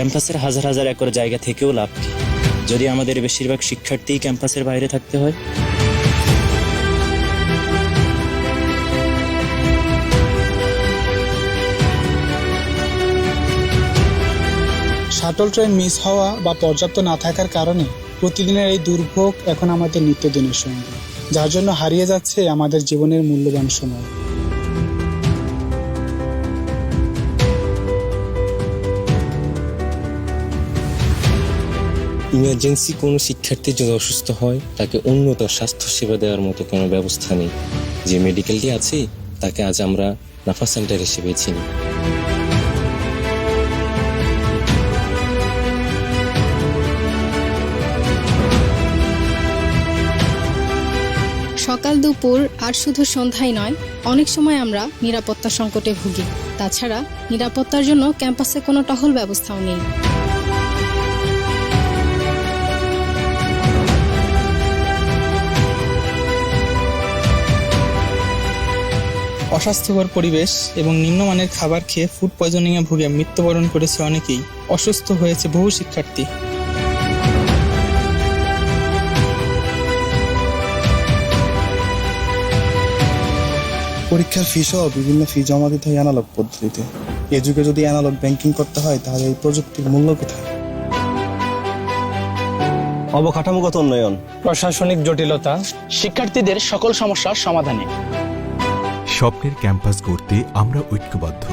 ক্যাম্পাসের হাজার হাজার একর জায়গা থেকেও লাভ কি? যদি আমাদের বেশিরভাগ শিক্ষার্থী ক্যাম্পাসের বাইরে থাকতে হয়? শাটল ট্রেন মিস হওয়া বা পর্যাপ্ত না থাকার কারণে প্রতিদিনের এই দুর্ভোগ এখন আমাদের নিত্যদিনের সঙ্গে, যার জন্য হারিয়ে যাচ্ছে আমাদের জীবনের মূল্যবান সময়। ইমার্জেন্সি কোনো শিক্ষার্থী যদি অসুস্থ হয়, তাকে উন্নত স্বাস্থ্যসেবা দেওয়ার মতো কোনো ব্যবস্থা নেই। যে মেডিকেলটি আছে, তাকে আজ আমরা নাফা সেন্টার হিসেবে চিনি। সকাল দুপুর আর শুধু সন্ধ্যায় নয়, অনেক সময় আমরা নিরাপত্তা সংকটে ভুগি। তাছাড়া নিরাপত্তার জন্য ক্যাম্পাসে কোনো টহল ব্যবস্থাও নেই। অস্বাস্থ্যকর পরিবেশ এবং নিম্নমানের খাবার খেয়ে ফুড পয়জনিংয়ে ভুগে মৃত্যুবরণ করেছে অনেকেই। অসুস্থ হয়েছে বহু শিক্ষার্থী। পরীক্ষার ফি সহ বিভিন্ন ফি জমা দিতে হয় অ্যানালগ পদ্ধতিতে। এ যুগে যদি অ্যানালগ ব্যাংকিং করতে হয় তাহলে এই প্রযুক্তির মূল্য কোথায়? অবকাঠামোগত উন্নয়ন। প্রশাসনিক জটিলতা। শিক্ষার্থীদের সকল সমস্যার সমাধানে। স্বপ্নের ক্যাম্পাস গড়তে আমরা ঐক্যবদ্ধ।